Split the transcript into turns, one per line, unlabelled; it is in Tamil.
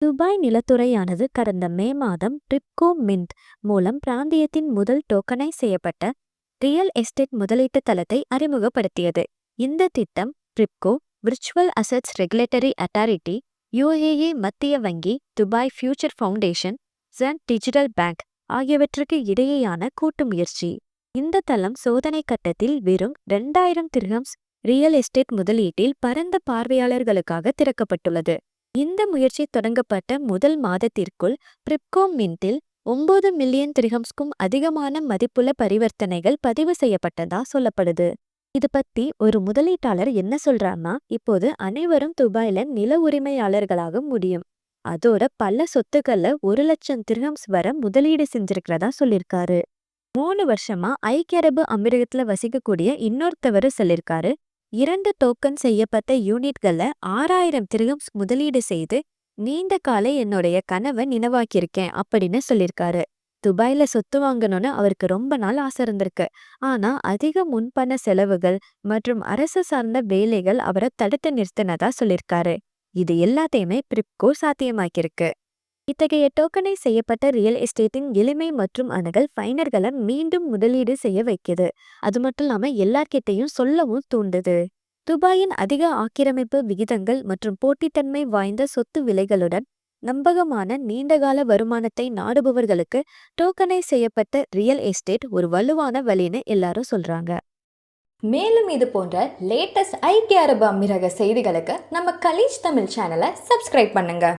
துபாய் நிலத்துறையானது கடந்த மே மாதம் ட்ரிப்கோ மின்ட் மூலம் பிராந்தியத்தின் முதல் டோக்கனைஸ் செய்யப்பட்ட ரியல் எஸ்டேட் முதலீட்டு தளத்தை அறிமுகப்படுத்தியது. இந்த திட்டம் Tripco virtual assets regulatory authority UAE மத்திய வங்கி Dubai future foundation Zand digital bank ஆகியவற்றுக்கு இடையேயான கூட்டு முயற்சி. இந்த தளம் சோதனை கட்டத்தில் வெறும் ரெண்டாயிரம் திர்ஹம்ஸ் ரியல் எஸ்டேட் முதலீட்டில் பரந்த பார்வையாளர்களுக்காக திறக்கப்பட்டுள்ளது. இந்த முயற்சி தொடங்கப்பட்ட முதல் மாதத்திற்குள் பிரிப்கோ மின்ட்டில் ஒன்பது மில்லியன் திரிகம்ஸ்க்கும் அதிகமான மதிப்புள்ள பரிவர்த்தனைகள் பதிவு செய்யப்பட்டதா சொல்லப்படுது. இது பத்தி ஒரு முதலீட்டாளர் என்ன சொல்றாருன்னா இப்போது அனைவரும் துபாயில நில உரிமையாளர்களாக முடியும். அதோட பல சொத்துக்கள்ல ஒரு லட்சம் திரிகம்ஸ் வர முதலீடு செஞ்சிருக்கிறதா சொல்லியிருக்காரு மூணு வருஷமா ஐக்கிய அரபு அமீரகத்துல வசிக்கக்கூடிய இன்னொருத்தவர் சொல்லியிருக்காரு இரண்டு டோக்கன் செய்யப்பட்ட யூனிட்கள்ல ஆறாயிரம் திர்ஹம்ஸ் முதலீடு செய்து நீண்ட கால என்னுடைய கனவை நினைவாக்கியிருக்கேன் அப்படின்னு சொல்லியிருக்காரு. துபாயில சொத்து வாங்கணும்னு அவருக்கு ரொம்ப நாள் ஆசை இருந்திருக்கு. ஆனா அதிக முன்பண செலவுகள் மற்றும் அரசு சார்ந்த வேலைகள் அவரை தடுத்து நிறுத்தினதா சொல்லியிருக்காரு. இது எல்லாத்தையுமே பிரிப்கோ சாத்தியமாக்கியிருக்கு. இத்தகைய டோக்கனை செய்யப்பட்ட ரியல் எஸ்டேட்டின் எளிமை மற்றும் அணுகல் பயனர்களை மீண்டும் முதலீடு செய்ய வைக்குது அது மட்டும் இல்லாமல் எல்லார்கிட்டையும் சொல்லவும் தூண்டுது. துபாயின் அதிக ஆக்கிரமிப்பு விகிதங்கள் மற்றும் போட்டித்தன்மை வாய்ந்த சொத்து விலைகளுடன் நம்பகமான நீண்டகால வருமானத்தை நாடுபவர்களுக்கு டோக்கனை செய்யப்பட்ட ரியல் எஸ்டேட் ஒரு வலுவான வழின்னு எல்லாரும் சொல்றாங்க.
மேலும் இது போன்ற லேட்டஸ்ட் ஐக்கிய அரபு அமீரக செய்திகளுக்கு நம்ம கலீஜ் தமிழ் சேனலை சப்ஸ்கிரைப் பண்ணுங்க.